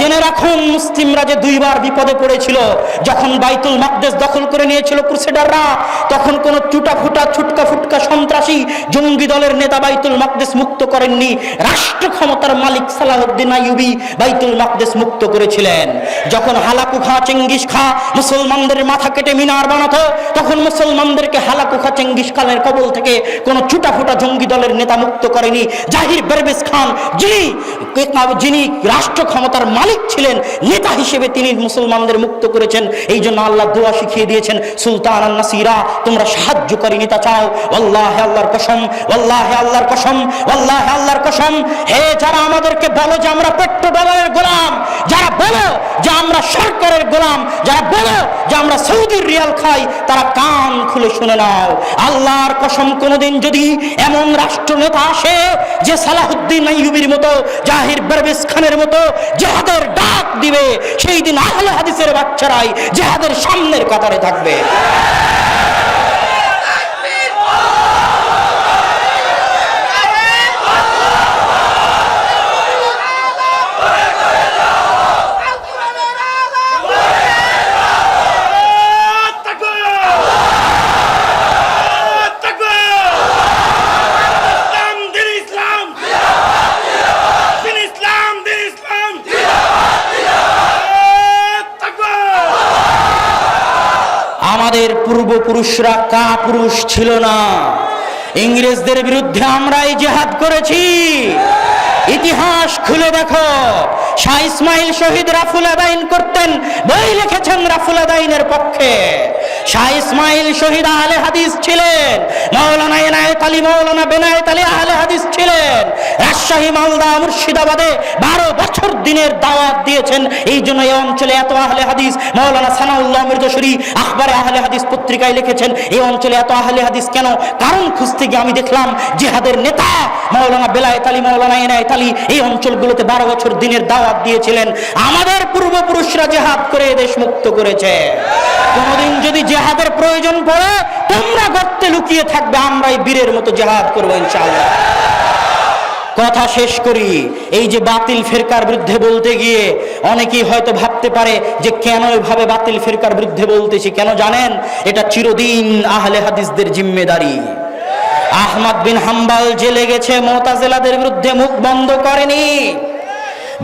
জেনে রাখুন, মুসলিমরা যে দুইবার বিপদে পড়েছিল, যখন বাইতুল মাকদেস দখল করে নিয়েছিল ক্রুসেডাররা, তখন চুটা ফুটা ছুটকা ফুটকা সন্ত্রাসী জঙ্গি দলের নেতা বাইতুল মাকদেস মুক্ত করেননি। রাষ্ট্র ক্ষমতার মালিক বাইতুল মাকদেস মুক্ত করেছিলেন। যখন হালাকু খা চেঙ্গিস খা মুসলমানদের মাথা কেটে মিনার বানাতো, তখন মুসলমানদেরকে হালাকু খা চেঙ্গিস খানের কবল থেকে কোনো চুটা ফুটা জঙ্গি দলের নেতা মুক্ত করেনি। জাহির বেরবেজ খান, যিনি যিনি রাষ্ট্র ক্ষমতার মালিক ছিলেন, নেতা হিসেবে তিনি মুসলমানদের মুক্ত করেছেন। এই জন্য আল্লাহ দোয়া শিখিয়ে দিয়েছেন, সুলতান আল নাসিরা তোমরা সাহায্যকারী নেতা চাও। আল্লাহ আল্লাহর কসম আল্লাহ আল্লাহর কসম আল্লাহ আল্লাহর কসম। হে যারা আমাদেরকে বলো যে আমরা পেট্রো ডলারের গোলাম, যারা বলো যে আমরা সরকারের গোলাম, যারা বলো যে আমরা সৌদির রিয়াল খাই, তারা কান খুলে শুনে নাও। আল্লাহর কসম কোনোদিন যদি এমন রাষ্ট্র নেতা আসে যে সালাহুদ্দিন আইয়ুবির মতো, জাহির বেরবেজ খানের মতো জেহাদের ডাক দিবে সেই দিন আহলে হাদিসের বাচ্চারাই জেহাদের সামনের কাতারে থাকবে ইসলাম দিন ইসলাম দিন ইসলাম আমাদের পূর্বপুরুষরা কা পুরুষ ছিল না। ইংরেজদের বিরুদ্ধে আমরা এই জেহাদ করেছি। ইতিহাস খুলে দেখো। শাহ ইসমাইল শহীদ রাফুল আদাইন করতেন, বই লিখেছেন রাফুল আদাইনের পক্ষে। ইসমাইল শহীদ আহলে হাদিস ছিলেন, মাওলানা এনায়েত আলী, মাওলানা বেনায়েত আলী আহলে হাদিস ছিলেন। রাজশাহী মালদা মুর্শিদাবাদে বারো বছর দিনের দাওয়াত দিয়েছেন। এই জন্য এই অঞ্চলে এত আহলে হাদিস, মাওলানা সানাউল্লাহ মির্জশরী আখবারে আহলে হাদিস পত্রিকায় লিখেছেন। এই অঞ্চলে এত আহলে হাদিস কেন? কারণ খুঁজতে গিয়ে আমি দেখলাম, জিহাদের নেতা মাওলানা বেলায়েত আলী, মাওলানা এনায়েত আলী এই অঞ্চলগুলোতে বারো বছর দিনের দাওয়াত দিয়েছিলেন। আমাদের পূর্বপুরুষরা জেহাদ করে দেশ মুক্ত করেছে। কোনোদিন যদি জেহাদের প্রয়োজন পড়ে, তোমরা গর্তে লুকিয়ে থাকবে, আমরাই বীরের মতো জেহাদ করব ইনশাআল্লাহ। কথা শেষ করি, এই যে বাতিল ফেরকার বিরুদ্ধে বলতে গিয়ে অনেকেই হয়তো ভাবতে পারে যে কেন এভাবে বাতিল ফেরকার বিরুদ্ধে বলতেছি, কেন জানেন? এটা চিরদিন আহলে হাদিসদের জিম্মেদারি। আহমদ বিন হাম্বাল জেলে গেছে, মোতাজেলাদের বিরুদ্ধে মুখ বন্ধ করেনি।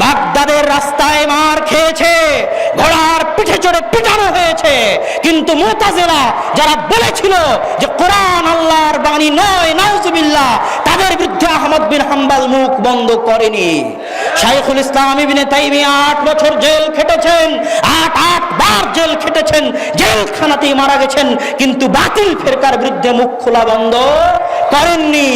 বাগদাদের রাস্তায় পিঠে চড়ে পিটানো হয়েছে। কিন্তু মোতাজেরা যারা বলেছিল যে কোরআন আল্লাহর বাণী নয় নাউজুবিল্লাহ তাদের বিরুদ্ধে আহমদ বিন হাম্বাল মুখ বন্ধ করেনি। শাইখুল ইসলাম ইবনে তাইমিয়া আট বছর জেল খেটেছেন, আট আট বার জেল খেটেছেন, জেলখানাতেই মারা গেছেন, কিন্তু বাতিল ফেরকার বিরুদ্ধে মুখ খোলা বন্ধ করেননি।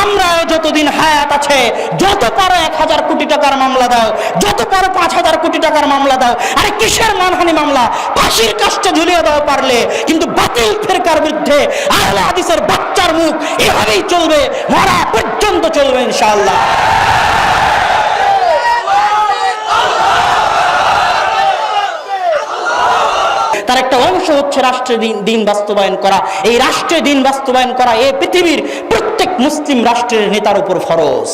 আমরাও যতদিন হায়াত আছে, যত পারো এক হাজার কোটি টাকার মামলা দাও, যত পারো পাঁচ হাজার কোটি টাকার মামলা দাও, আরে কিসের মানহানি মামলা? ফাঁসির কাজটা ঝুলিয়ে দাও পারলে, কিন্তু বাতিল ফেরকার বিরুদ্ধে আহলে হাদিসের বাচ্চার মুখ এভাবেই চলবে, মরা পর্যন্ত চলবে ইনশাআল্লাহ। তার একটা অংশ হচ্ছে রাষ্ট্রের দিন বাস্তবায়ন করা। এই রাষ্ট্রের দিন বাস্তবায়ন করা এ পৃথিবীর প্রত্যেক মুসলিম রাষ্ট্রের নেতার উপর ফরজ।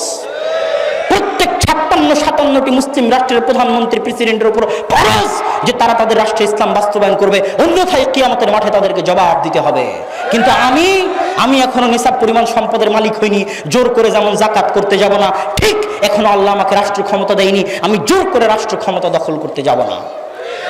ছাপ্পান্ন সাতান্নটি মুসলিম রাষ্ট্রের প্রধানমন্ত্রী প্রেসিডেন্টের উপর ফরজ যে তারা তাদের রাষ্ট্রে ইসলাম বাস্তবায়ন করবে। অন্যথায় কিয়ামতের মাঠে তাদেরকে জবাব দিতে হবে। কিন্তু আমি আমি এখনও নিসাব পরিমাণ সম্পদের মালিক হইনি। জোর করে যেমন জাকাত করতে যাব না, ঠিক এখনও আল্লাহ আমাকে রাষ্ট্র ক্ষমতা দেয়নি। আমি জোর করে রাষ্ট্র ক্ষমতা দখল করতে যাব না।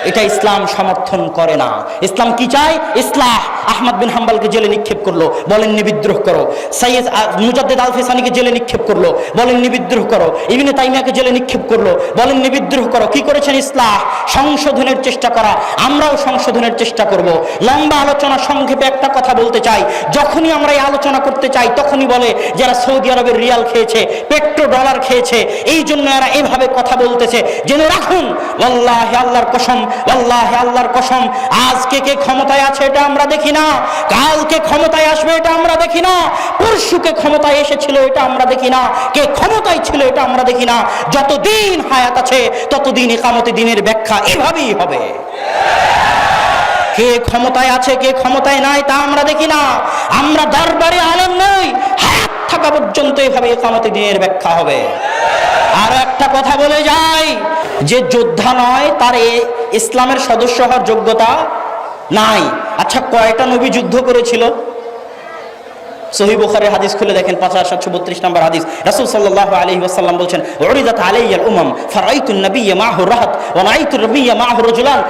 এটা ইসলাম সমর্থন করে না। ইসলাম কি চায়? ইসলাহ। আহমদ বিন হাম্বালকে জেলে নিক্ষেপ করল। বলেননি বিদ্রোহ করো। সৈয়দ মুজাদ্দেদ আল ফেসানিকে জেলে নিক্ষেপ করল। বলেননি বিদ্রোহ করো। ইবিনে তাইমিয়াকে জেলে নিক্ষেপ করল। বলেননি বিদ্রোহ করো। কি করেছেন? ইসলাহ। সংশোধনের চেষ্টা করা। আমরাও সংশোধনের চেষ্টা করব। লম্বা আলোচনা সংক্ষেপে একটা কথা বলতে চাই। যখনই আমরা এই আলোচনা করতে চাই, তখনই বলে, যারা সৌদি আরবের রিয়াল খেয়েছে পেট্রো ডলার খেয়েছে, এই জন্য এরা এভাবে কথা বলতেছে। জেনে রাখুন আল্লাহ আল্লাহর কসম আল্লাহ আল্লাহর কসম, আজকে কে ক্ষমতায় আছে এটা আমরা দেখি না, কালকে ক্ষমতায় আসবে এটা আমরা দেখি না পরশুকে ক্ষমতায় এসেছিল এটা আমরা দেখি না, কে ক্ষমতায় ছিল এটা আমরা দেখি না, যতদিন হায়াত আছে ততদিন একামতে দিনের ব্যাখ্যা এভাবেই হবে। কে ক্ষমতায় আছে, কে ক্ষমতায় নাই তা আমরা দেখি না, আমরা দরবারে আলেম নই, হায়াত থাকা পর্যন্ত এভাবে একামতে দিনের ব্যাখ্যা হবে। আরও একটা কথা বলে যাই, যে যোদ্ধা নয়, তার ইসলামের সদস্য হওয়ার যোগ্যতা নাই। আচ্ছা কয়টা নবী যুদ্ধ করেছিল? সহি হাদিস খুলে দেখেন, পাঁচ হাজার বত্রিশ নম্বর হাদিস। রাসূল সাল্লাল্লাহু আলাইহি ওয়াসাল্লাম বলছেন, উরিদাত আলাইয়াল উমাম, ফারাইতু নাবিয়্য মাহু রাহাত মাহু রাজুলান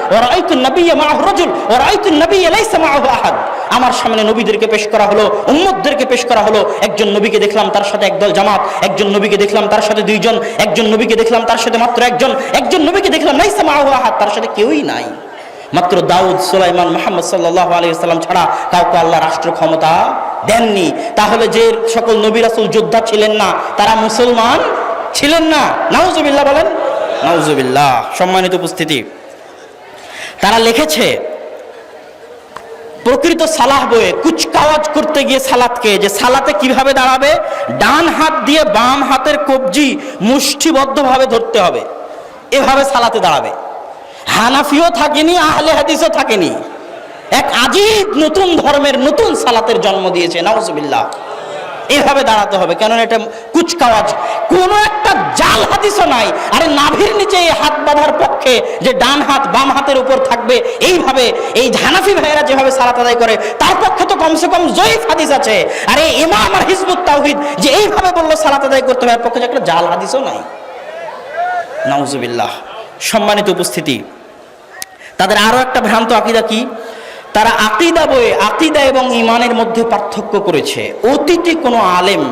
মাহু রাজুল নাবিয়্য লাইসা আহাদ। আমার সামনে নবীদেরকে পেশ করা হলো, উম্মতদেরকে পেশ করা হলো। একজন নবীকে দেখলাম তার সাথে একদল জামাত, একজন নবীকে দেখলাম তার সাথে দুইজন, একজন নবীকে দেখলাম তার সাথে মাত্র একজন একজন নবীকে দেখলাম লাইসা আহাদ, তার সাথে কেউই নাই। মাত্র দাউদ, সুলাইমান, মোহাম্মদ সাল্লাহ আলাইসাল্লাম ছাড়া কাউকে আল্লাহ রাষ্ট্র ক্ষমতা দেননি। তাহলে যে সকল নবী রাসুল যোদ্ধা ছিলেন না, তারা মুসলমান ছিলেন না? নাউজুবিল্লাহ বলেন। নাউজুবিল্লাহ, সম্মানিত উপস্থিতি। তারা লিখেছে, প্রকৃত সালাহ বইয়ে কুচকাওয়াজ করতে গিয়ে সালাতকে যে সালাতে কীভাবে দাঁড়াবে? ডান হাত দিয়ে বাম হাতের কবজি মুষ্টিবদ্ধভাবে ধরতে হবে। এভাবে সালাতে দাঁড়াবে। হানাফিও থাকেনি, আহলে হাদিসও থাকেনি। এক আজীব নতুন ধর্মের নতুন সালাতের জন্ম দিয়েছে, নাউজুবিল্লাহ। এভাবে দাঁড়াতে হবে, কেননা এটা কুচকাওয়াজ। কোনো একটা জাল হাদিসও নাই, আরে নাভির নিচে এই হাত বাঁধার পক্ষে যে ডান হাত বাম হাতের উপর থাকবে, এইভাবে এই হানাফি ভাইয়েরা যেভাবে সালাত আদায় করে, তার পক্ষে তো কমসে কম জয়ীফ হাদিস আছে। আরে ইমাম আর হিজবুত তাওহিদ যে এইভাবে বলল সালাত আদায় করতে হবে পক্ষে একটা জাল হাদিসও নাই। নাউজুবিল্লাহ। সম্মানিত উপস্থিতি, তাদের আরও একটা ভ্রান্ত আকিদা কি? তারা আকিদা বইয়ে আকিদা এবং ইমানের মধ্যে পার্থক্য করেছে। অতীতে কোনো আলেম,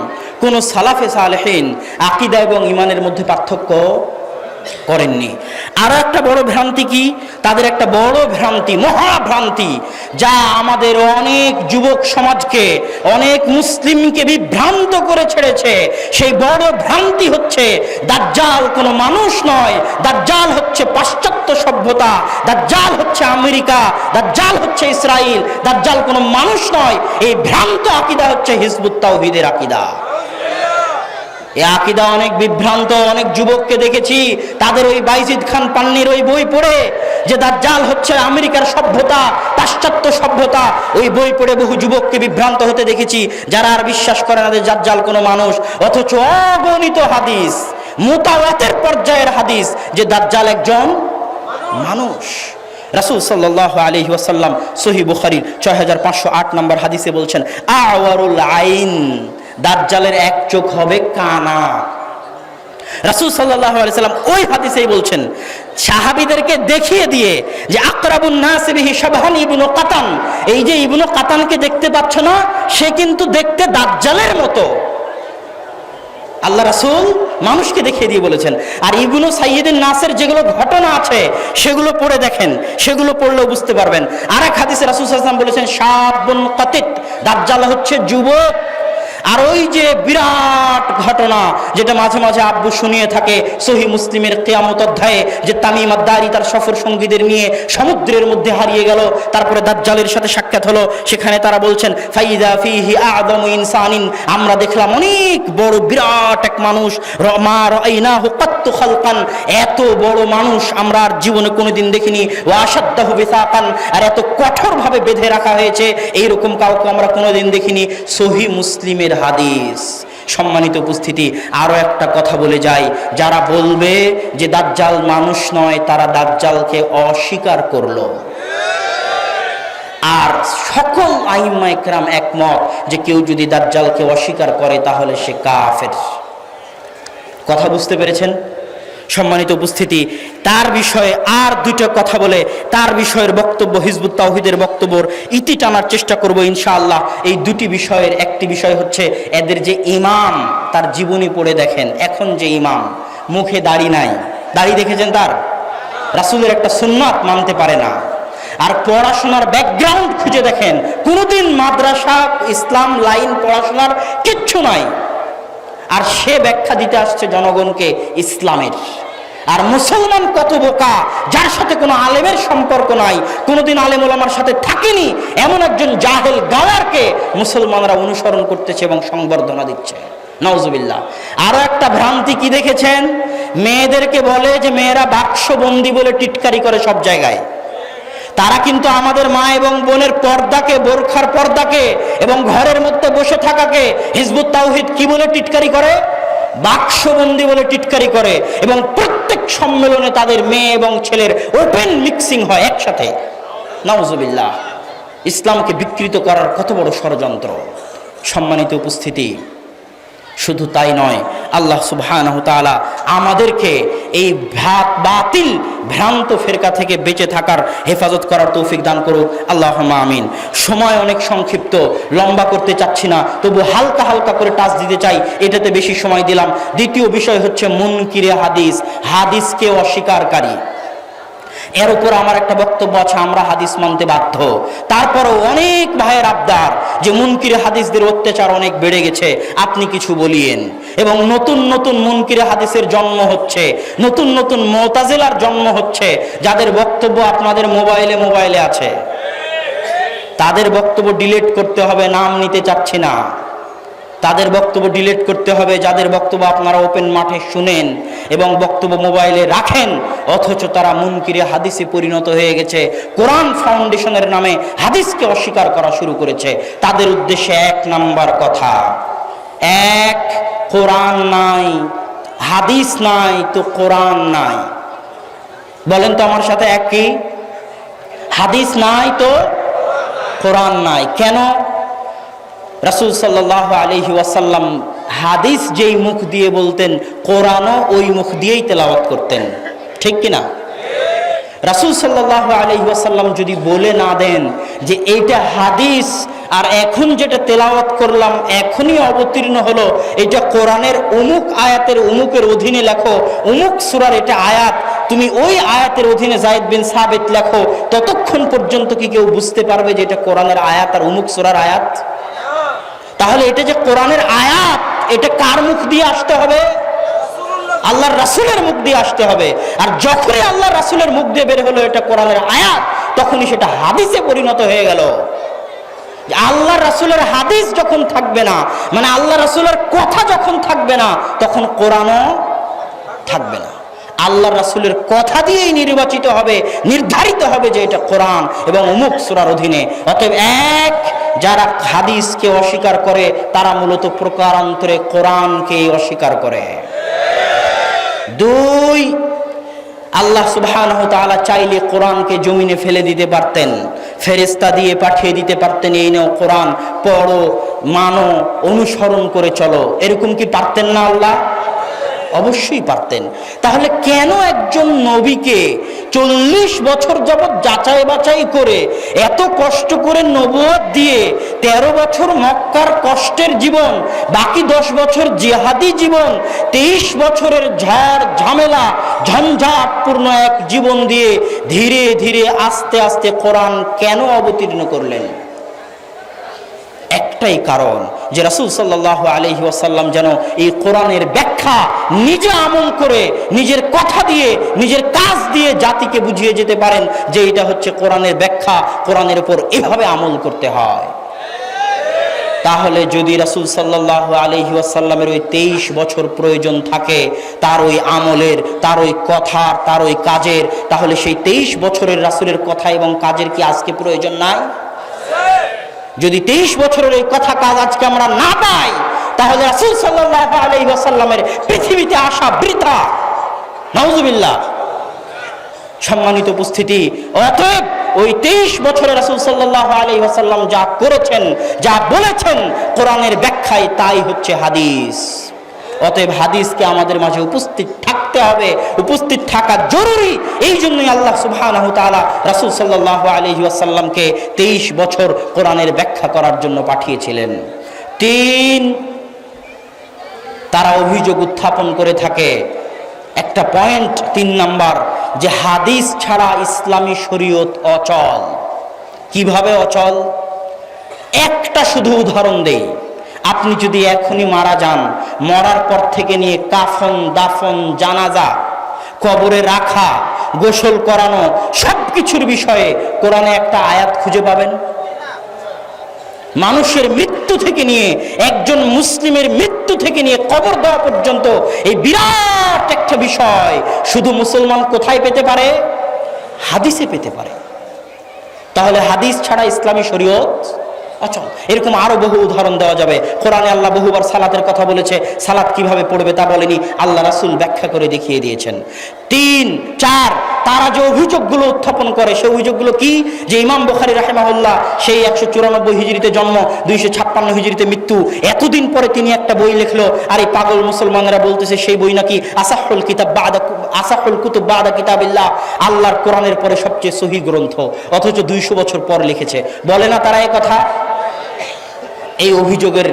কোনো সালাফে সালেহীন আকিদা এবং ইমানের মধ্যে পার্থক্য করেননি। আরও একটা বড় ভ্রান্তি কি? তাদের একটা বড় ভ্রান্তি মহাভ্রান্তি যা আমাদের অনেক যুবক সমাজকে, অনেক মুসলিমকে বিভ্রান্ত করে ছেড়েছে। সেই বড় ভ্রান্তি হচ্ছে, দাজ্জাল কোনো মানুষ নয়। দাজ্জাল হচ্ছে পাশ্চাত্য সভ্যতা, দাজ্জাল হচ্ছে আমেরিকা, দাজ্জাল হচ্ছে ইসরায়েল দাজ্জাল কোনো মানুষ নয়। এই ভ্রান্ত আকিদা হচ্ছে হিজবুত তাওহীদের আকিদা। এ আকিদা অনেক বিভ্রান্ত, অনেক যুবককে দেখেছি, তাদের ওই বাইজিদ খান পান্নির ওই বই পড়ে, যে দাজ্জাল হচ্ছে আমেরিকার সভ্যতা, পাশ্চাত্য সভ্যতা, ওই বই পড়ে বহু যুবককে বিভ্রান্ত হতে দেখেছি, যারা আর বিশ্বাস করে না যে দাজ্জাল কোনো মানুষ, অথচ অগণিত হাদিস, মোতাওয়াতের পর্যায়ের হাদিস, যে দাজ্জাল একজন মানুষ। রাসূল সাল্লাল্লাহু আলাইহি ওয়াসাল্লাম সহি বুখারীর ছয় হাজার পাঁচশো আট নম্বর হাদিসে বলছেন, আওয়ারুল আইন দাজ্জালের এক চোখ হবে কানা। রাসূল সাল্লাম ওই হাদিসেই বলছেন, সাহাবীদেরকে দেখিয়ে দিয়ে যে আকরাবুন কাতান, এই যে ইবনু কাতানকে দেখতে পাচ্ছ না, সে কিন্তু দেখতে দাজ্জালের মতো। আল্লাহ রাসূল মানুষকে দেখিয়ে দিয়ে বলেছেন, আর ইবনু সাইয়্যিদিন নাসের যেগুলো ঘটনা আছে, সেগুলো পড়ে দেখেন, সেগুলো পড়লেও বুঝতে পারবেন। আর এক হাদিসে রাসূল সাল্লাম বলেছেন, শাবুন কাতিত, দাজ্জাল হচ্ছে যুবক আর ওই যে বিরাট ঘটনা যেটা মাঝে মাঝে আব্বু শুনিয়ে থাকে সহি মুসলিমের কেয়ামত অধ্যায়ে, যে তামিম আদ্দারি তার সফর সঙ্গীদের নিয়ে সমুদ্রের মধ্যে হারিয়ে গেল, তারপরে দাজ্জালের সাথে সাক্ষাৎ হলো, সেখানে তারা বলছেন, ফাইদা ফিহি আদম ইনসানিন আমরা দেখলাম অনেক বড় বিরাট এক মানুষ রমা রাইনাহু কাত্তু খালকান এত বড় মানুষ আমরা আর জীবনে কোনোদিন দেখিনি ওয়াসাদ্দাহু বিসাকান আর এত কঠোরভাবে বেঁধে রাখা হয়েছে, এইরকম কাউকে আমরা কোনোদিন দেখিনি, সহি মুসলিমের হাদিস। সম্মানিত উপস্থিতি, আরও একটা কথা বলে যাই। যারা বলবে যে দাজ্জাল মানুষ নয়, তারা দাজ্জালকে অস্বীকার করল। আর সকল আইম্মা একরাম একমত যে কেউ যদি দাজ্জালকে অস্বীকার করে, তাহলে সে কাফের। কথা বুঝতে পেরেছেন? সম্মানিত উপস্থিতি, তার বিষয়ে আর দুইটা কথা বলে তার বিষয়ের বক্তব্য, হিজবুত তাওহিদের বক্তব্যর ইতি টানার চেষ্টা করব ইনশাআল্লাহ। এই দুটি বিষয়ের একটি বিষয় হচ্ছে এদের যে ইমাম, তার জীবনী পড়ে দেখেন, এখন যে ইমাম, মুখে দাড়ি নাই। দাড়ি দেখেছেন তার? রাসূলের একটা সুন্নাত মানতে পারে না। আর পড়াশোনার ব্যাকগ্রাউন্ড খুঁজে দেখেন, কোনোদিন মাদ্রাসা, ইসলাম লাইন পড়াশোনার কিচ্ছু নাই। আর সে ব্যাখ্যা দিতে আসছে জনগণকে ইসলামের। আর মুসলমান কত বোকা, যার সাথে কোনো আলেমের সম্পর্ক নাই, কোনোদিন আলেম ওলামার সাথে থাকেনি, এমন একজন জাহেল গাওয়ারকে মুসলমানরা অনুসরণ করতেছে এবং সংবর্ধনা দিচ্ছে। নওজুবিল্লাহ আরও একটা ভ্রান্তি কি দেখেছেন? মেয়েদেরকে বলে যে, মেয়েরা বাক্সবন্দি বলে টিটকারি করে সব জায়গায়। তারা কিন্তু আমাদের মা এবং বোনের পর্দাকে, বোরখার পর্দাকে এবং ঘরের মধ্যে বসে থাকাকে হিজবুত তাওহিদ কি বলে টিটকারি করে? বাক্সবন্দি বলে টিটকারি করে এবং প্রত্যেক সম্মেলনে তাদের মেয়ে এবং ছেলের ওপেন মিক্সিং হয় একসাথে। নাউজুবিল্লাহ, ইসলামকে বিকৃত করার কত বড় ষড়যন্ত্র। সম্মানিত উপস্থিতি শুধু তাই নয়, আল্লাহ সুবহানাহু তাআলা আমাদেরকে এই ভ্রাত বাতিল ভ্রান্ত ফেরকা থেকে বেঁচে থাকার হেফাজত করার তৌফিক দান করুক। আল্লাহ আমিন। সময় অনেক সংক্ষিপ্ত, লম্বা করতে চাচ্ছি না, তবু হালকা হালকা করে টাচ দিতে চাই, এটাতে বেশি সময় দিলাম। দ্বিতীয় বিষয় হচ্ছে মুনকিরে হাদিস। হাদিসকে অস্বীকারী। এর উপর আমার একটা বক্তব্য আছে, আমরা হাদিস মানতে বাধ্য। তারপরও অনেক ভাইয়ের আবদার যে মুনকিরে হাদিসদের অত্যাচার অনেক বেড়ে গেছে, আপনি কিছু বলিয়েন। এবং নতুন নতুন মুনকিরে হাদিসের জন্ম হচ্ছে, নতুন নতুন মোতাজেলার জন্ম হচ্ছে, যাদের বক্তব্য আপনাদের মোবাইলে মোবাইলে আছে। তাদের বক্তব্য ডিলিট করতে হবে, নাম নিতে চাচ্ছি না। তাদের বক্তব্য ডিলিট করতে হবে, যাদের বক্তব্য আপনারা ওপেন মাঠে শুনেন এবং বক্তব্য মোবাইলে রাখেন, অথচ তারা মুনকিরে হাদিসে পরিণত হয়ে গেছে। কোরআন ফাউন্ডেশনের নামে হাদিসকে অস্বীকার করা শুরু করেছে। তাদের উদ্দেশ্যে এক নাম্বার কথা, এক, কোরআন নাই, হাদিস নাই, তো কোরআন নাই। বলেন তো আমার সাথে এক কি? হাদিস নাই তো কোরআন নাই। কেন? রাসুল সাল্লাহ আলহি ওয়াসাল্লাম হাদিস যেই মুখ দিয়ে বলতেন, কোরআনও ওই মুখ দিয়েই তেলাওয়াত করতেন। ঠিক কিনা রাসুল সাল্লাহ আলহি ওয়াসাল্লাম যদি বলে না দেন যে এইটা হাদিস, আর এখন যেটা তেলাওয়াত করলাম, এখনই অবতীর্ণ হলো, এটা কোরআনের অমুক আয়াতের অমুকের অধীনে লেখো, অমুক সুরার এটা আয়াত, তুমি ওই আয়াতের অধীনে জায়দ বিন সাবেত লেখো, ততক্ষণ পর্যন্ত কি কেউ বুঝতে পারবে যে এটা কোরআনের আয়াত আর অমুক সুরার আয়াত? তাহলে এটা যে কোরআনের আয়াত, এটা কার মুখ দিয়ে আসতে হবে? আল্লাহর রাসুলের মুখ দিয়ে আসতে হবে। আর যখনই আল্লাহ রাসুলের মুখ দিয়ে বের হলো এটা কোরআনের আয়াত, তখনই সেটা হাদিসে পরিণত হয়ে গেল। আল্লাহ রাসুলের হাদিস যখন থাকবে না মানে আল্লাহ রাসুলের কথা যখন থাকবে না, তখন কোরআনও থাকবে না। আল্লাহ রাসুলের কথা দিয়েই নির্বাচিত হবে, নির্ধারিত হবে যে এটা কোরআন এবং অমুক সুরার অধীনে। অতএব এক, যারা হাদিসকে অস্বীকার করে, তারা মূলত প্রকারান্তরে কোরআনকে অস্বীকার করে। দুই, আল্লাহ সুবহানাহু চাইলে কোরআনকে জমিনে ফেলে দিতে পারতেন ফেরেস্তা দিয়ে পাঠিয়ে দিতে পারতেন, এই নাও কোরআন পড়ো, মানো, অনুসরণ করে চলো। এরকম কি পারতেন না আল্লাহ? অবশ্যই পারতেন। তাহলে কেন একজন নবীকে চল্লিশ বছর যাবৎ যাচাই বাছাই করে এত কষ্ট করে নবুয়ত দিয়ে ১৩ বছর মক্কার কষ্টের জীবন, বাকি দশ বছর জেহাদি জীবন, তেইশ বছরের ঝাড়, ঝামেলা, ঝঞ্ঝাটপূর্ণ এক জীবন দিয়ে ধীরে ধীরে আস্তে আস্তে কোরআন কেন অবতীর্ণ করলেন? একটাই কারণ যে রাসুল সাল্লাহ আলহি ওয়াসাল্লাম যেন এই কোরআনের ব্যাখ্যা নিজে আমল করে, নিজের কথা দিয়ে, নিজের কাজ দিয়ে জাতিকে বুঝিয়ে যেতে পারেন যে এটা হচ্ছে কোরআনের ব্যাখ্যা, কোরআনের উপর এভাবে আমল করতে হয়। তাহলে যদি রাসুল সাল্লাহ আলহি ওয়াসাল্লামের ওই তেইশ বছর প্রয়োজন থাকে, তার ওই আমলের, তার ওই কথার, তার ওই কাজের, তাহলে সেই তেইশ বছরের রাসুলের কথা এবং কাজের কি আজকে প্রয়োজন নাই? যদি তেইশ বছরের এই কথা কাজ আজকে আমরা না পাই, তাহলে রাসুল সাল্লাহ আলাইসাল্লামের পৃথিবীতে আসা বৃথা। নজুবিল্লা সম্মানিত উপস্থিতি, অতএব ওই তেইশ বছরে রাসুল সাল্লাহ আলী ওসাল্লাম যা করেছেন, যা বলেছেন, কোরআনের ব্যাখ্যায় তাই হচ্ছে হাদিস। অতএব হাদিসকে আমাদের মাঝে উপস্থিত থাকতে হবে, উপস্থিত থাকা জরুরি। এই জন্যই আল্লাহ তাআলা রাসূল সাল্লাল্লাহু আলাইহি ওয়াসাল্লামকে 23 বছর কোরআনের ব্যাখ্যা করার জন্য পাঠিয়েছিলেন। তিন, তারা অভিযোগ উত্থাপন করে থাকে। একটা পয়েন্ট, তিন নাম্বার, যে হাদিস ছাড়া ইসলামী শরীয়ত অচল। কীভাবে অচল? একটা শুধু উদাহরণ দেই। আপনি যদি এখনই মারা যান, মরার পর থেকে নিয়ে কাফন, দাফন, জানাজা, কবরে রাখা, গোসল করানো সব কিছুর বিষয়ে কোরআনে একটা আয়াত খুঁজে পাবেন। মানুষের মৃত্যু থেকে নিয়ে, একজন মুসলিমের মৃত্যু থেকে নিয়ে কবর দেওয়া পর্যন্ত এই বিরাট একটা বিষয় শুধু মুসলমান কোথায় পেতে পারে? হাদিসে পেতে পারে। তাহলে হাদিস ছাড়া ইসলামী শরীয়ত অচল। এরকম আরও বহু উদাহরণ দেওয়া যাবে। কোরআনে আল্লাহ বহুবার সালাতের কথা বলেছে। সালাত কীভাবে পড়বে তা বলেনি। আল্লাহ রাসূল ব্যাখ্যা করে দেখিয়ে দিয়েছেন। তিন, চার, তারা যে অভিযোগগুলো উত্থাপন করে, সেই অভিযোগগুলো কি? যে ইমাম বুখারী রাহেমাহুল্লাহ সেই একশো চুরানব্বই হিজড়িতে জন্ম, দুইশো ছাপ্পান্ন হিজড়িতে মৃত্যু। এতদিন পরে তিনি একটা বই লিখলো। আর এই পাগল মুসলমানরা বলতেছে, সেই বই নাকি আসাহুল কিতাব বাদা, আসাহুল কুতুব বাদা কিতাবিল্লাহ। আল্লাহর কোরআনের পরে সবচেয়ে সহি গ্রন্থ। অথচ দুইশো বছর পর লিখেছে। বলে না তারা কথা? এই অভিযোগের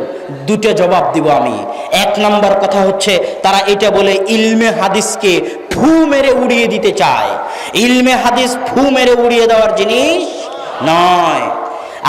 দুটো জবাব দিব আমি। এক নাম্বার কথা হচ্ছে, তারা এটা বলে ইলমে হাদিসকে ফু মেরে উড়িয়ে দিতে চায়। ইলমে হাদিস ফু মেরে উড়িয়ে দেওয়ার জিনিস নয়।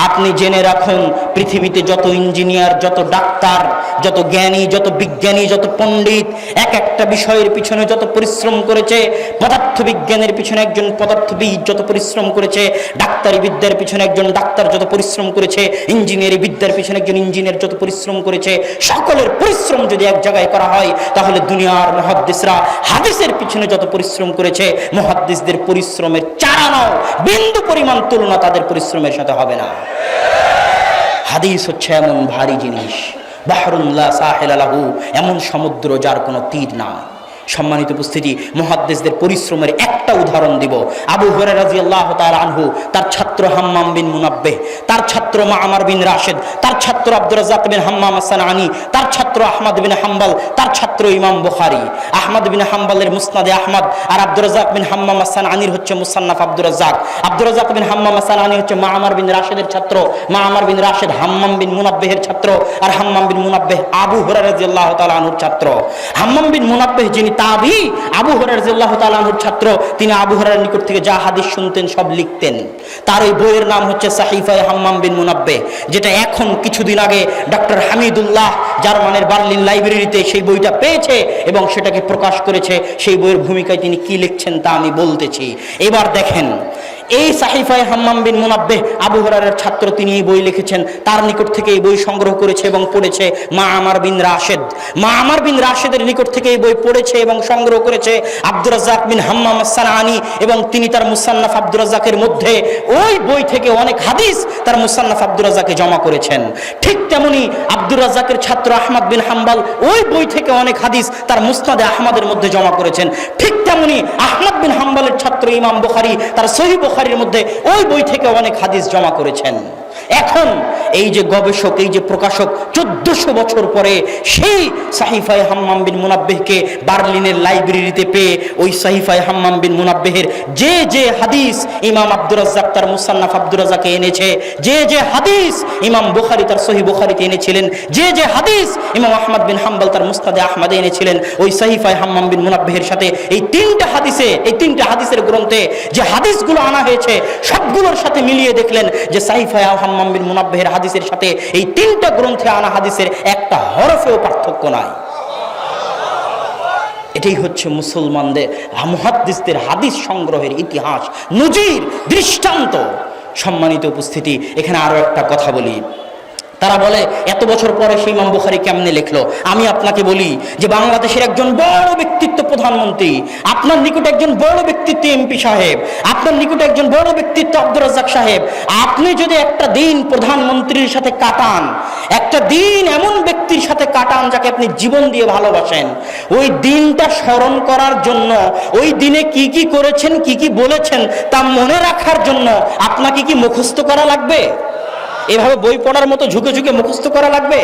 আপনি জেনে রাখুন, পৃথিবীতে যত ইঞ্জিনিয়ার, যত ডাক্তার, যত জ্ঞানী, যত বিজ্ঞানী, যত পণ্ডিত, এক একটা বিষয়ের পিছনে যত পরিশ্রম করেছে পদার্থ বিজ্ঞানের পিছনে একজন পদার্থবিদ যত পরিশ্রম করেছে, ডাক্তারি বিদ্যার পিছনে একজন ডাক্তার যত পরিশ্রম করেছে, ইঞ্জিনিয়ারিং বিদ্যার পিছনে একজন ইঞ্জিনিয়ার যত পরিশ্রম করেছে, সকলের পরিশ্রম যদি এক জায়গায় করা হয়, তাহলে দুনিয়ার মহাদ্দিসরা হাদিসের পিছনে যত পরিশ্রম করেছে মহাদ্দেশদের পরিশ্রমের চারানো, বিন্দু পরিমাণ তুলনা তাদের পরিশ্রমের সাথে হবে না। হাদিস হচ্ছে এমন ভারী জিনিস। বাহরুল্লাহ সাহেল আলাহু এমন সমুদ্র যার কোনো তীর না সম্মানিত উপস্থিতি মহাদ্দেশদের পরিশ্রমের একটা উদাহরণ দিব। আবু হরে রাজি আল্লাহ তার আনহু, তার ছাত্র হাম্মাম বিন মুনাব্বে তার ছাত্র মামার বিন রাশেদ, তার ছাত্র আব্দুর রাজাক বিন হাম্মাম হাসান আনী তার ছাত্র আহমদ বিন হাম্বাল, তার ছাত্র ইমাম বুখারি। আহমদ বিন হাম্বালের মুসনাদে আহমদ আর আব্দুর রাজাক বিন হাম্মাম হাসান আনীর হচ্ছে মুসান্নাফ আব্দুর রাজাক আব্দুর রাজাক বিন হাম্মাম হাসান আনী হচ্ছে মামার বিন রাশেদের ছাত্র, মামার বিন রাশেদ হাম্মাম বিন মুনাব্বেহের ছাত্র আর হাম্মাম বিন মুনাব্বেহ আবু হরে রাজি আল্লাহ তালা আনুর ছাত্র। হাম্মাম বিন মুনাব্বেহ যিনি তাবি আবু হরার জিল্লাহ ছাত্র, তিনি আবু হরার নিকট থেকে যা হাদিস শুনতেন সব লিখতেন। তার ওই বইয়ের নাম হচ্ছে সাহিফায় হাম্মাম বিন মুনাব্বে, যেটা এখন কিছুদিন আগে ডক্টর হামিদুল্লাহ জার্মানের বার্লিন লাইব্রেরিতে সেই বইটা পেয়েছে এবং সেটাকে প্রকাশ করেছে। সেই বইয়ের ভূমিকায় তিনি কি লিখছেন তা আমি বলতেছি। এবার দেখেন এই সাহিফায় হাম্মাম বিন মুনাব্বে আবু হরারের ছাত্র তিনি এই বই লিখেছেন। তার নিকট থেকে এই বই সংগ্রহ করেছে এবং পড়েছে মা আমার বিন রাশেদ। মা আমার বিন রাশেদের নিকট থেকে এই বই পড়েছে এবং সংগ্রহ করেছে আব্দুর রাজ্জাক বিন হাম্মাম আনি এবং তিনি তার মুসান্নাফ আব্দুর রাজ্জাকের মধ্যে ওই বই থেকে অনেক হাদিস তার মুসান্নাফ আব্দুর রাজ্জাকে জমা করেছেন। ঠিক তেমনি আব্দুর রাজ্জাকের ছাত্র আহমদ বিন হাম্বাল ওই বই থেকে অনেক হাদিস তার মুস্তাদে আহমদের মধ্যে জমা করেছেন। ঠিক তেমনি আহমদ বিন ছাত্র ইমাম বুখারি তার সহি বোখারির মধ্যে ওই বই থেকে অনেক হাদিস জমা করেছেন। এখন এই যে গবেষক, এই যে প্রকাশক, চোদ্দশো বছর পরে সেই সাহিফায় হাম্মাম বিন মুনাব্বেহকে বার্লিনের লাইব্রেরিতে পেয়ে ওই সাহিফায় হাম্মাম বিন মুনাব্বেহের যে যে হাদিস ইমাম আব্দুর রাজ্জাক তার মুসান্নাফ আব্দুর রাজ্জাকে এনেছে, যে যে হাদিস ইমাম বুখারি তার সহি বুখারিতে এনেছিলেন, যে যে হাদিস ইমাম আহমদ বিন হাম্বাল তার মুস্তাদে আহমদে এনেছিলেন, ওই সাহিফায় হাম্মাম বিন মুনাব্বেহের সাথে এই তিনটা হাদিসে, এই তিনটা হাদিসের গ্রন্থে যে হাদিসগুলো আনা হয়েছে, সবগুলোর সাথে মিলিয়ে দেখলেন যে সাহিফায় হাম্মাম বিন মুনাব্বেহের হাদিসের সাথে এই তিনটা গ্রন্থে আনা হাদিসের একটা হরফেও পার্থক্য নাই। এটাই হচ্ছে মুসলমানদের, মহাদ্দিসদের হাদিস সংগ্রহের ইতিহাস, নজির, দৃষ্টান্ত। সম্মানিত উপস্থিতি, এখানে আরও একটা কথা বলি। তারা বলে, এত বছর পরে সেই ইমাম বুখারি কেমনে লিখলো? আমি আপনাকে বলি যে, বাংলাদেশের একজন বড় ব্যক্তিত্ব প্রধানমন্ত্রী, আপনার নিকট একজন বড় ব্যক্তিত্ব এমপি সাহেব, আপনার নিকট একজন বড় ব্যক্তিত্ব আব্দুর রাজ্জাক সাহেব, আপনি যদি একটা দিন প্রধানমন্ত্রীর সাথে কাটান, একটা দিন এমন ব্যক্তির সাথে কাটান যাকে আপনি জীবন দিয়ে ভালোবাসেন, ওই দিনটা স্মরণ করার জন্য, ওই দিনে কি কি করেছেন, কি কি বলেছেন তা মনে রাখার জন্য আপনাকে কি মুখস্থ করা লাগবে? এভাবে বই পড়ার মতো ঝুঁকে ঝুঁকে মুখস্থ করা লাগবে?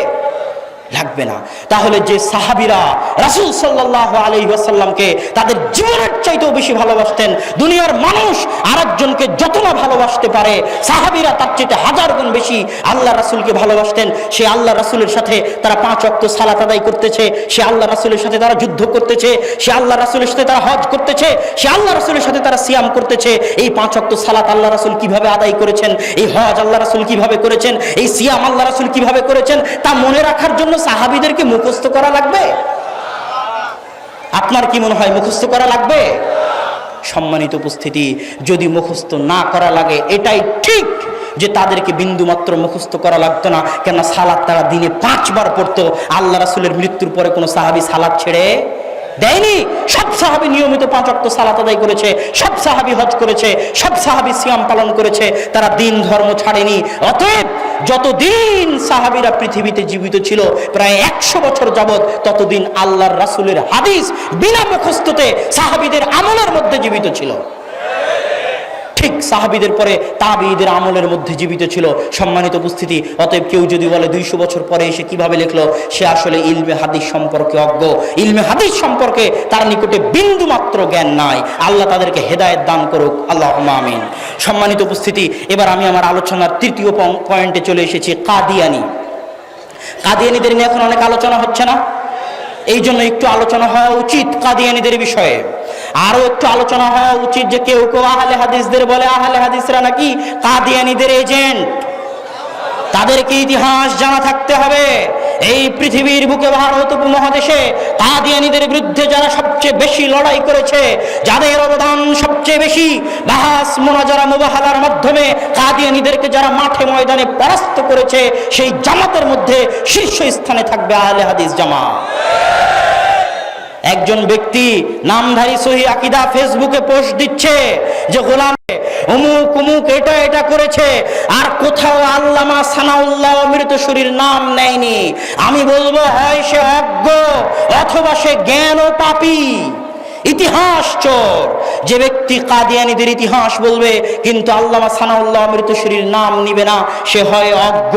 লাগবে না। তাহলে যে সাহাবিরা রাসুল সাল্লাহ আলী আসাল্লামকে তাদের জীবনের চাইতেও বেশি ভালোবাসতেন, দুনিয়ার মানুষ আরেকজনকে যত না ভালোবাসতে পারে, সাহাবিরা তার চাইতে হাজার গুণ বেশি আল্লাহ রাসুলকে ভালোবাসতেন। সে আল্লাহ রাসুলের সাথে তারা পাঁচ অক্ত সালাত আদায় করতেছে, সে আল্লাহ রাসুলের সাথে তারা যুদ্ধ করতেছে, সে আল্লাহ রাসুলের সাথে তারা হজ করতেছে, সে আল্লাহ রাসুলের সাথে তারা সিয়াম করতেছে। এই পাঁচ অক্ত সালাত আল্লাহ রাসুল কীভাবে আদায় করেছেন, এই হজ আল্লাহ রাসুল কীভাবে করেছেন, এই সিয়াম আল্লাহ রাসুল কীভাবে করেছেন, তা মনে রাখার জন্য সাহাবিদেরকে মুখস্থ করা লাগবে? আপনার কি মনে হয় মুখস্থ করা লাগবে? সম্মানিত উপস্থিতি, যদি মুখস্থ না করা লাগে, এটাই ঠিক যে তাদেরকে বিন্দু মাত্র মুখস্থ করা লাগতো না কেন সালাদ তারা দিনে পাঁচবার পড়তো। আল্লাহ রাসুলের মৃত্যুর পরে কোনো সাহাবি সালাদ ছেড়ে দেয়নি। সব সাহাবি নিয়মিত পাঁচ অক্ট সালাত আদায় করেছে, সব সাহাবি হজ করেছে, সব সাহাবি সিয়াম পালন করেছে, তারা দিন ধর্ম ছাড়েনি। অতএব যতদিন সাহাবিরা পৃথিবীতে জীবিত ছিল, প্রায় একশো বছর যাবৎ ততদিন আল্লাহর রাসুলের হাদিস বিনা মুখস্থতে সাহাবিদের আমলের মধ্যে জীবিত ছিল। ঠিক সাহাবিদের পরে তাবিদের আমলের মধ্যে জীবিত ছিল। সম্মানিত উপস্থিতি, অতএব কেউ যদি বলে দুইশো বছর পরে এসে কীভাবে লিখলো, সে আসলে ইলমে হাদিস সম্পর্কে অজ্ঞ। ইলমে হাদিস সম্পর্কে তার নিকটে বিন্দু মাত্র জ্ঞান নাই। আল্লাহ তাদেরকে হেদায়েত দান করুক। আল্লাহ আমিন। সম্মানিত উপস্থিতি, এবার আমি আমার আলোচনার তৃতীয় পয়েন্টে চলে এসেছি, কাদিয়ানি। কাদিয়ানিদের নিয়ে এখন অনেক আলোচনা হচ্ছে না? এই জন্য একটু আলোচনা হওয়া উচিত কাদিয়ানিদের বিষয়ে। আরও একটু আলোচনা হওয়া উচিত যে কেউ কেউ আহলে হাদিসদের বলে, আহলে হাদিসরা নাকি কাদিয়ানিদের এজেন্ট। তাদেরকে ইতিহাস জানা থাকতে হবে। এই পৃথিবীর বুকে ভারত উপমহাদেশে কাদিয়ানিদের বিরুদ্ধে যারা সবচেয়ে বেশি লড়াই করেছে, যাদের অবদান সবচেয়ে বেশি, বাহাস, মোনাজারা, মুবাহালার মাধ্যমে কাদিয়ানিদেরকে যারা মাঠে ময়দানে পরাস্ত করেছে, সেই জামাতের মধ্যে শীর্ষ স্থানে থাকবে আহলে হাদিস জামাত। একজন ব্যক্তি নামধারী সহি আকিদা ফেসবুকে পোস্ট দিচ্ছে যে, গোলাম অমুক অমুক, এটা এটা করেছে, আর কোথাও আল্লামা সানাউল্লাহ অমৃতসরীর নাম নেয়নি। আমি বলব, হয়, সে অজ্ঞ, অথবা সে জ্ঞান ও পাপী। ইতিহাস চোর। যে ব্যক্তি কাদিয়ানিদের ইতিহাস বলবে, কিন্তু আল্লামা সানাউল্লাহ অমৃতসরীর নাম নিবে না। সে হয় অজ্ঞ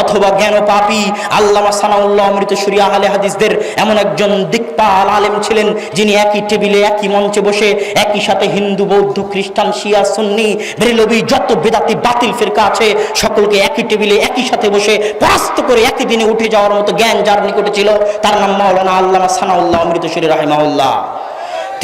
অথবা জ্ঞান পাপী। আল্লামা সানাউল্লাহ অমৃতসরী আহলে হাদিসদের এমন একজন দিকপাল আলেম ছিলেন, যিনি একই টেবিলে, একই মঞ্চে বসে, একই সাথে হিন্দু, বৌদ্ধ, খ্রিস্টান, শিয়া, সুন্নি বেরেলবি যত বেদাতি বাতিল ফিরকা আছে, সকলকে একই টেবিলে, একই সাথে বসে পরাস্ত করে একই দিনে উঠে যাওয়ার মতো জ্ঞান যার নিকটে ছিল, তার নাম মাওলানা আল্লামা সানাউল্লাহ অমৃতসরী রাহিমাউল্লাহ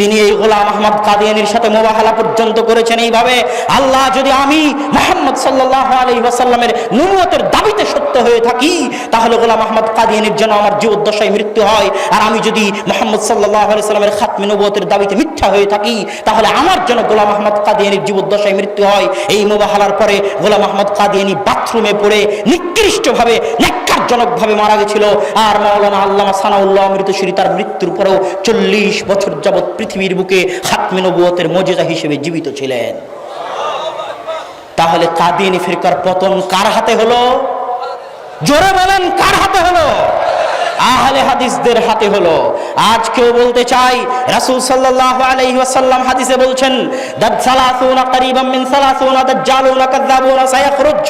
তিনি এই গোলাম আহমদ কাদিয়ানির সাথে মোবাহালা পর্যন্ত করেছেন এইভাবে আল্লাহ যদি আমি মোহাম্মদ সাল্লাহ আলী ওয়াসাল্লামের নুমতের দাবিতে সত্য হয়ে থাকি, তাহলে গোলাম আহমদ কাদিয়ানির জন্য আমার জীবদ্দশায় মৃত্যু হয়। আর আমি যদি মোহাম্মদ সাল্লাহ আলি সাল্লামের খাতমে নবতের দাবিতে মিথ্যা হয়ে থাকি, তাহলে আমার জন্য গোলাম আহমদ কাদিয়ানির জীবদ্দশায় মৃত্যু হয়। এই মোবাহালার পরে গোলাম আহমদ কাদিয়ানি বাথরুমে পড়ে নিকৃষ্টভাবে, ন্যাক্কারজনকভাবে মারা গেছিল। আর মাওলানা আল্লামা সানাউল্লাহ অমৃতসরী তার মৃত্যুর পরেও চল্লিশ বছর যাবৎ পৃথিবীর বুকে নবুয়তের মজেজা হিসেবে জীবিত ছিলেন। তাহলে কাদিন ফিরকার পতন কার হাতে হলো? জোরে বলেন, কার হাতে হলো? আহলে হাদিসদের হাতে হলো। আজ কেউ বলতে চাই রাসূল সাল্লাল্লাহু আলাইহি ওয়াসাল্লাম হাদিসে বলছেন, দাদ সালাসুনা করিবাম মিন সালাসুনা দাজ্জালুনা কাযাবুনা সায়াখরুজ।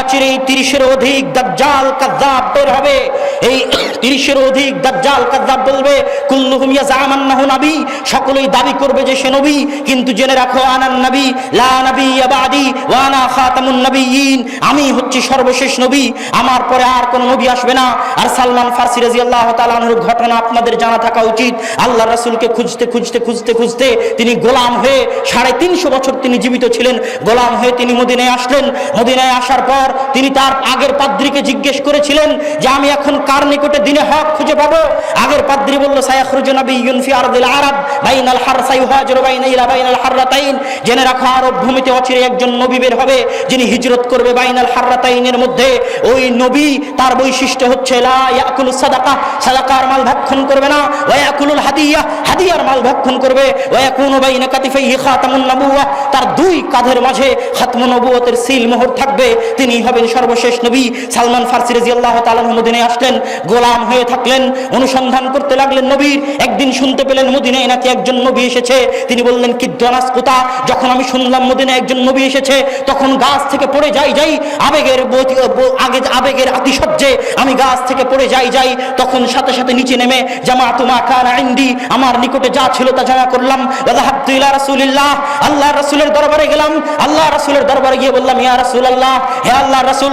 আচিরে 30 এর অধিক দাজ্জাল কাযাব বের হবে। এই 30 এর অধিক দাজ্জাল কাযাব বলবে, কুল্লুহুম ইয়াজামান্নাহু নবী। সকলেই দাবি করবে যে সে নবী, কিন্তু জেনে রাখো, আনান নবী, লা নবী বাদি ওয়া আনা খাতামুন নবিয়্যিন। আমি হচ্ছি সর্বশেষ নবী, আমার পরে আর কোনো নবী আসবে না। আর সালমান রাদিয়াল্লাহু তাআলার ঘটনা আপনাদের জানা থাকা উচিত। আল্লাহ রাসূলকে খুঁজতে খুঁজতে খুঁজতে খুঁজতে তিনি গোলাম হয়ে সাড়ে তিনশো বছর তিনি জীবিত ছিলেন। গোলাম হয়ে তিনি মদিনায় আসলেন। মদিনায় আসার পর তিনি তার আগের পাদ্রীকে জিজ্ঞেস করেছিলেন যে, আমি এখন কার নিকটে দিনে হক খুঁজে পাবো? আগের পাদ্রী জেনে রাখো, আরব ভূমিতে অচিরে একজন নবী বের হবে, যিনি হিজরত করবে বাইনাল মধ্যে। ওই নবী তার বৈশিষ্ট্য হচ্ছে, লা সাদাকা সাদাকার মাল করবে না। ওয়া ইয়াকুলুল হাদিয়া, হাদিয়ার মাল করবে। বাইনা কাতিফাইহি খাতামুন নবুওয়া। তার দুই কাঁধের মাঝে নবুয়তের সিল মোহর থাকবে। তিনি হবেন সর্বশেষ নবী। সালমান ফার্সি রাদিয়াল্লাহু তাআলা মদিনায় আসলেন, গোলাম হয়ে থাকলেন, অনুসন্ধান করতে লাগলেন নবীর। একদিন শুনতে পেলেন মদিনায় নাকি একজন নবী এসেছে। তিনি বললেন, কি দনাস কোথা যখন আমি শুনলাম মদিনায় একজন নবী এসেছে, তখন গাছ থেকে পড়ে যাই যাই, আবেগের আগে আবেগের আতিশয্যে আমি গাছ থেকে পড়ে যাই যাই তখন সাথে সাথে নিচে নেমে জামা তুমা কান ইন্দি, আমার নিকটে যা ছিল তা জমা করলাম। ইলা আল্লাহ রাসূলের দরবারে গেলাম। আল্লাহ রাসূলের দরবারে গিয়ে বললাম, ইয়া রাসূলুল্লাহ, হে আল্লাহ রাসূল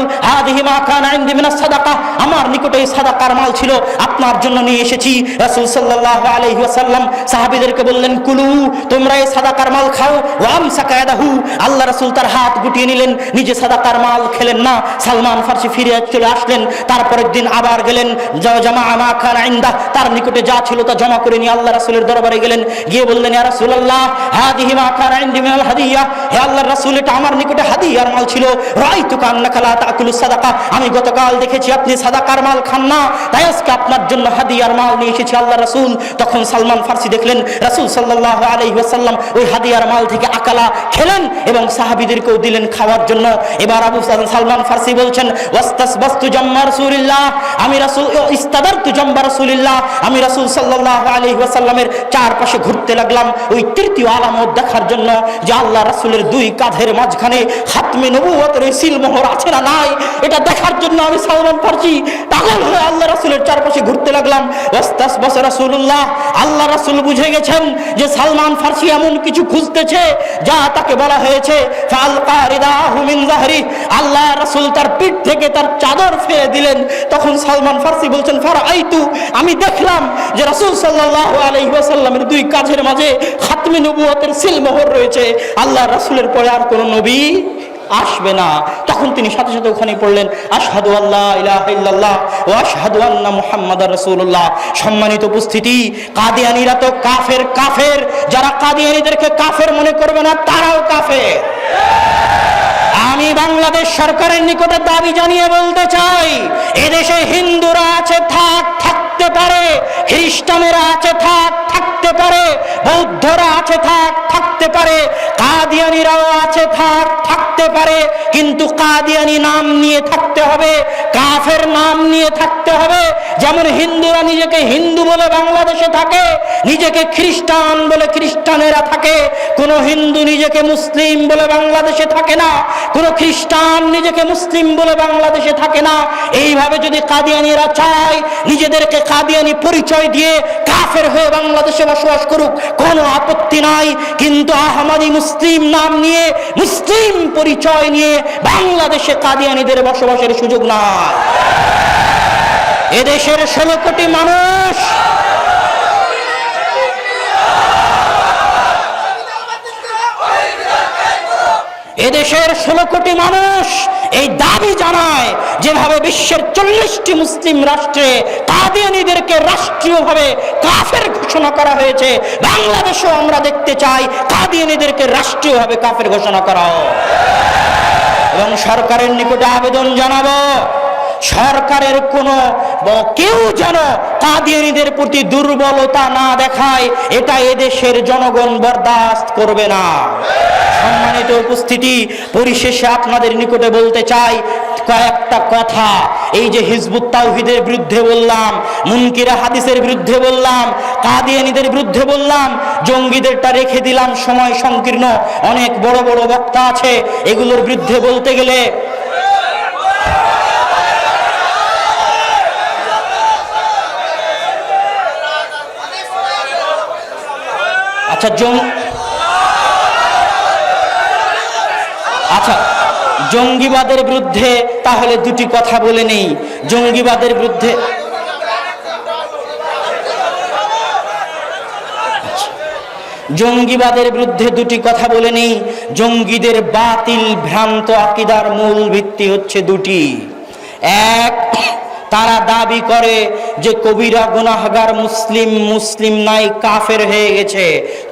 আমার নিকটে এই সাদাকার মাল ছিল, আপনার জন্য নিয়ে এসেছি। রাসূল সাল্লাল্লাহু আলাইহি ওয়াসাল্লাম সাহাবীদেরকে বললেন, কুলু, তোমরা এই সাদাকার মাল খাও ওয়াম সাকায়াদাহু আল্লাহ রাসূল তার হাত গুটিয়ে নিলেন, নিজে সাদাকার মাল খেলেন না, সালমান ফার্সি ফিরে চলে আসলেন, তারপরের দিন আবার গেলেন তার নিকটে যা ছিল তা জমা করে নিয়ে আল্লাহ রাসূলের দরবারে গেলেন। গিয়ে বললেন আমার নিকটে হাদিয়ার মাল ছিল। আমি গতকাল দেখেছি, আপনি সাদাকার মাল খান না। তাই আজকে আপনার জন্য হাদিয়ার মাল নিয়ে এসেছি আল্লাহ রাসূল। তখন সালমান ফার্সি দেখলেন, রাসূল সাল্লাল্লাহু আলাইহি ওয়াসাল্লাম ওই হাদিয়ার মাল থেকে আকালা খেলেন এবং সাহাবীদেরকেও দিলেন খাওয়ার জন্য। এবার আবু সালমান ফার্সি বলছেন আমি রাসূল আমি রাসূল সাল্লাল্লাহু আলাইহি ওয়াসাল্লামের চারপাশে ঘুরতে লাগলাম ওই তৃতীয় আলামত দেখার জন্য যে আল্লাহ রাসূলের দুই কাঁধের মাঝখানে খাতমে নবুয়তের সিলমোহর আছে না নাই? এটা দেখার জন্য আমি সালমান ফার্সি পাগল হয়ে আল্লাহ রাসূলের চারপাশে ঘুরতে লাগলাম। আল্লাহ রাসূল বুঝে গেছেন যে সালমান ফার্সি এমন কিছু খুঁজতেছে যা তাকে বলা হয়েছে আল্লাহ রাসূল তার পিঠ থেকে তার চাদর ফেলে দিলেন। তখন সালমান ফার্সি বলছেন ফারাআইতু আমি দেখলাম যে রাসূল সাল্লাল্লাহু আলাইহি ওয়াসাল্লামের দুই কাঁধের মাঝে খাতমে নবুয়তের সিলমোহর রয়েছে। আল্লাহ রাসূলের পরে আর কোনো নবী আসবে না। তখন তিনি সাথে সাথে ওখানে পড়লেন, আশহাদু আল্লাহ ইলাহা ইল্লাল্লাহ ও আশহাদু আন্না মুহাম্মাদার রাসূলুল্লাহ। সম্মানিত উপস্থিতি, কাদিয়ানীরা তো কাফের কাফের। যারা কাদিয়ানীদেরকে কাফের মনে করবে না, তারাও কাফের। বাংলাদেশ সরকারের নিকটে দাবি জানিয়ে বলতে চাই, এদেশে হিন্দুরা আছে, থাক, থাকতে পারে, খ্রিস্টানেরা আছে, থাক, থাকতে পারে, বৌদ্ধরা আছে থাক, থাকতে পারে, কাদিয়ানিরাও আছে থাক, থাকতে পারে, কিন্তু কাদিয়ানি নাম নিয়ে থাকতে হবে, কাফের নাম নিয়ে থাকতে হবে। যেমন হিন্দুরা নিজেকে হিন্দু বলে বাংলাদেশে থাকে, নিজেকে খ্রিস্টান বলে খ্রিস্টানেরা থাকে, কোন হিন্দু নিজেকে মুসলিম বলে বাংলাদেশে থাকে না, কোন খ্রিস্টান নিজেকে মুসলিম বলে বাংলাদেশে থাকে না। এইভাবে যদি কাদিয়ানিরা চায়, নিজেদেরকে কাদিয়ানি পরিচয় দিয়ে কাফের হয়ে বাংলাদেশে বসবাস করুক, কোনো আপত্তি নাই। কিন্তু আহমাদি মুসলিম নাম নিয়ে, মুসলিম পরিচয় নিয়ে বাংলাদেশে কাদিয়ানিদের বসবাসের সুযোগ নাই। এদেশের ষোলো কোটি মানুষ এদেশের ষোলো কোটি মানুষ এই দাবি জানায় যেভাবে বিশ্বের চল্লিশটি মুসলিম রাষ্ট্রে কাদিয়ানিদেরকে রাষ্ট্রীয়ভাবে কাফের ঘোষণা করা হয়েছে, বাংলাদেশেও আমরা দেখতে চাই কাদিয়ানিদেরকে রাষ্ট্রীয়ভাবে কাফের ঘোষণা করা হোক। এবং সরকারের নিকটে আবেদন জানাব, সরকারের কোনো কেউ যেন কাদিয়ানিদের প্রতি দুর্বলতা না দেখায়, এটা এদেশের জনগণ বরদাস্ত করবে না সম্মানিত উপস্থিতি, পরিশেষে আপনাদের নিকটে বলতে চাই, কয়েকটা কথা। এই যে হিজবুত তাওহিদের বিরুদ্ধে বললাম, মুনকিরা হাদিসের বিরুদ্ধে বললাম, কাদিয়ানিদের বিরুদ্ধে বললাম, জঙ্গিদেরটা রেখে দিলাম, সময় সংকীর্ণ। অনেক বড় বড় বক্তা আছে, এগুলোর বিরুদ্ধে বলতে গেলে আচ্ছা জং আচ্ছা জঙ্গিবাদের বিরুদ্ধে তাহলে দুটি কথা বলে নেই। জঙ্গিবাদের বিরুদ্ধে জঙ্গিবাদের বিরুদ্ধে দুটি কথা বলে নেই। জঙ্গিদের বাতিল ভ্রান্ত আকিদার মূল ভিত্তি হচ্ছে দুটি। এক, তারা দাবি করে যে কবিরা গুনাহগার মুসলিম মুসলিম নাই, কাফের হয়ে গেছে।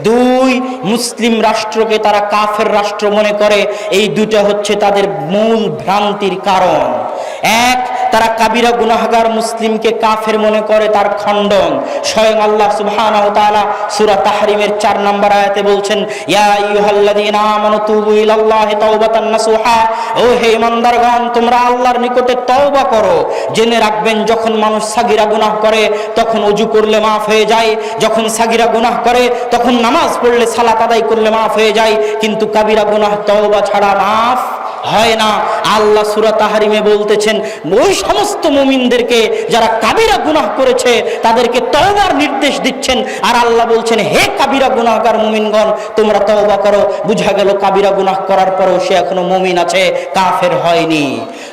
দুই মুসলিম রাষ্ট্রকে তারা কাফের রাষ্ট্র মনে করে। এই দুটা হচ্ছে তাদের মূল ভ্রান্তির কারণ। এক তারা কাবিরা গুনাহগার মুসলিমকে কাফের মনে করে তার খণ্ডন। স্বয়ং আল্লাহ তাআলা সূরা তাহরিমের 4 নম্বর আয়াতে বলছেন ও হে ইমানদারগণ, তোমরা আল্লাহর নিকটে তওবা করো। জেনে রাখবেন, যখন মানুষ সাগিরা গুনাহ করে, তখন ওযু করলে মাফ হয়ে যায়। যখন সাগিরা গুনাহ করে, তখন নামাজ পড়লে সালাত আদায় করলে মাফ হয়ে যায়। কিন্তু কাবিরা গুনাহ তওবা ছাড়া মাফ হয় না। আল্লাহ সুরা তাহারিমে বলতেছেন, ওই সমস্ত মুমিনদেরকে যারা কাবিরা গুনাহ করেছে, তাদেরকে তওবার নির্দেশ দিচ্ছেন। আর আল্লাহ বলছেন, হে কাবিরা গুনাহগার মুমিনগণ, তোমরা তওবা করো। বুঝা গেল কাবিরা গুনাহ করার পরেও সে এখনও মুমিন আছে, কাফের হয়নি।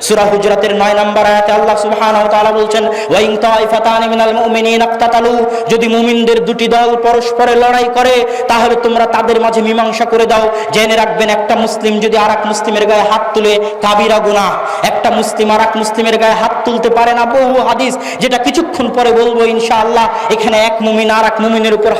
সূরা হুজরাতের 9 নম্বর আয়াতে আল্লাহ সুবহানাহু বলছেন, ওয়াইন তাইফাতানি মিনাল মুমিনিনা ইকতাতালু, যদি মুমিনদের দুটি দল পরস্পরে লড়াই করে, তাহলে তোমরা তাদের মাঝে মীমাংসা করে দাও। জেনে রাখবেন, একটা মুসলিম যদি আরেক মুসলিমের গায়ে হাত তুলে কাবিরা গুনাহ। একটা মুসলিম আর এক মুসলিমের গায়ে হাত তুলতে পারে না, বহু হাদিস, যেটা কিছুক্ষণ পরে বলব ইনশাআল্লাহ, এখানে এক মুমিন আর এক মুমিনের উপর